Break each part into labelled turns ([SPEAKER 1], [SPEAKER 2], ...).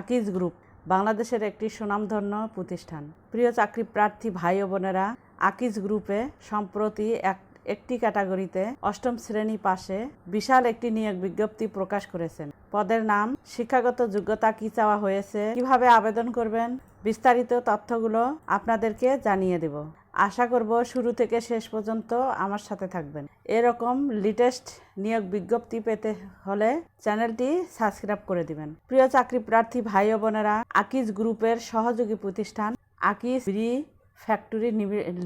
[SPEAKER 1] Akij group, বাংলাদেশের একটি সুনামধন্য প্রতিষ্ঠান। প্রিয় চাকরি প্রার্থী ভাই ও বোনেরা, আকিজ গ্রুপে সম্প্রতি এক, একটি ক্যাটাগরিতে অষ্টম শ্রেণি পাশে বিশাল একটি নিয়োগ বিজ্ঞপ্তি প্রকাশ করেছেন। পদের নাম, শিক্ষাগত যোগ্যতা কি চাওয়া হয়েছে, কীভাবে আবেদন করবেন, বিস্তারিত তথ্যগুলো আপনাদেরকে জানিয়ে দেব। আশা করব শুরু থেকে শেষ পর্যন্ত আমার সাথে থাকবেন। এরকম লেটেস্ট নিয়োগ বিজ্ঞপ্তি পেতে হলে চ্যানেলটি সাবস্ক্রাইব করে দিবেন। প্রিয় চাকরি প্রার্থী ভাই বোনেরা, আকিজ গ্রুপের সহযোগী প্রতিষ্ঠান আকিজ রি ফ্যাক্টরি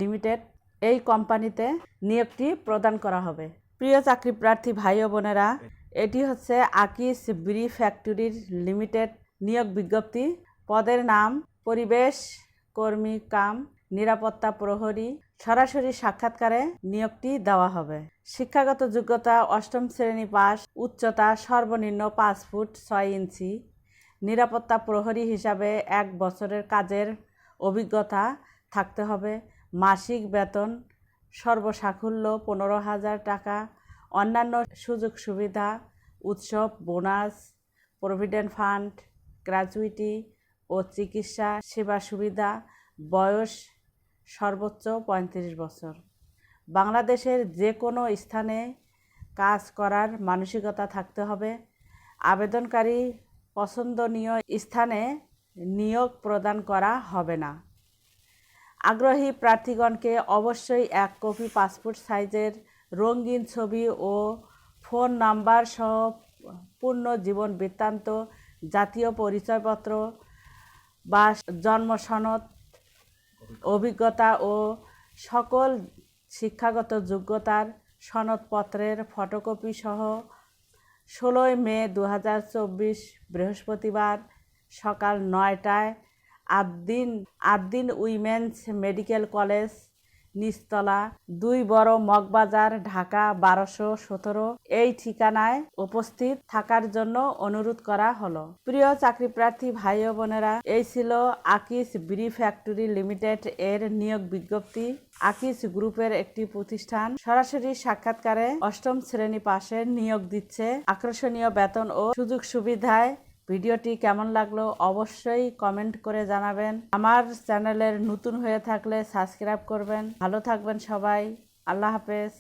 [SPEAKER 1] লিমিটেড এই কোম্পানিতে নিয়োগটি প্রদান করা হবে। প্রিয় চাকরি প্রার্থী ভাই বোনেরা, এটি হচ্ছে আকিস ব্রি ফ্যাক্টরির লিমিটেড নিয়োগ বিজ্ঞপ্তি। পদের নাম, পরিবেশ, কর্মী, কাম নিরাপত্তা প্রহরী সরাসরি সাক্ষাৎকারে নিয়োগটি দেওয়া হবে। শিক্ষাগত যোগ্যতা অষ্টম শ্রেণি পাস, উচ্চতা সর্বনিম্ন পাঁচ ফুট ছয় ইঞ্চি, নিরাপত্তা প্রহরী হিসাবে এক বছরের কাজের অভিজ্ঞতা থাকতে হবে, মাসিক বেতন সর্বসাকুল্য পনেরো হাজার টাকা, অন্যান্য সুযোগ সুবিধা, উৎসব, বোনাস, প্রভিডেন্ট ফান্ড, গ্র্যাচুইটি ও চিকিৎসা সেবা সুবিধা, বয়স সর্বোচ্চ পঁয়ত্রিশ বছর। বাংলাদেশের যে কোনো স্থানে কাজ করার মানসিকতা থাকতে হবে। আবেদনকারী পছন্দনীয় স্থানে নিয়োগ প্রদান করা হবে না। আগ্রহী প্রার্থীগণকে অবশ্যই এক কপি পাসপোর্ট সাইজের রঙিন ছবি ও ফোন নাম্বার সহ পূর্ণ জীবন বৃত্তান্ত, জাতীয় পরিচয়পত্র বা জন্ম সনদ অভিজ্ঞতা ও সকল শিক্ষাগত যোগ্যতার সনদপত্রের ফটোকপি সহ ষোলোই মে দু হাজার চব্বিশ বৃহস্পতিবার সকাল নয়টায় Abdin Abdin women's medical college নিচতলা, দুই বড় মগবাজার, ঢাকা বারোশো সতেরো, এই ঠিকানায় উপস্থিত থাকার জন্য অনুরোধ করা হলো। প্রিয় চাকরি প্রার্থী ভাই ও বোনেরা, এই ছিল আকিস ব্রি ফ্যাক্টরি লিমিটেড এর নিয়োগ বিজ্ঞপ্তি। আকিস গ্রুপের একটি প্রতিষ্ঠান সরাসরি সাক্ষাৎকারে অষ্টম শ্রেণি পাশের নিয়োগ দিচ্ছে। আকর্ষণীয় বেতন ও সুযোগ সুবিধায় ভিডিওটি কেমন লাগল অবশ্যই কমেন্ট করে জানাবেন। আমার চ্যানেলের নতুন হয়ে থাকলে সাবস্ক্রাইব করবেন। ভালো থাকবেন সবাই। আল্লাহ হাফেজ।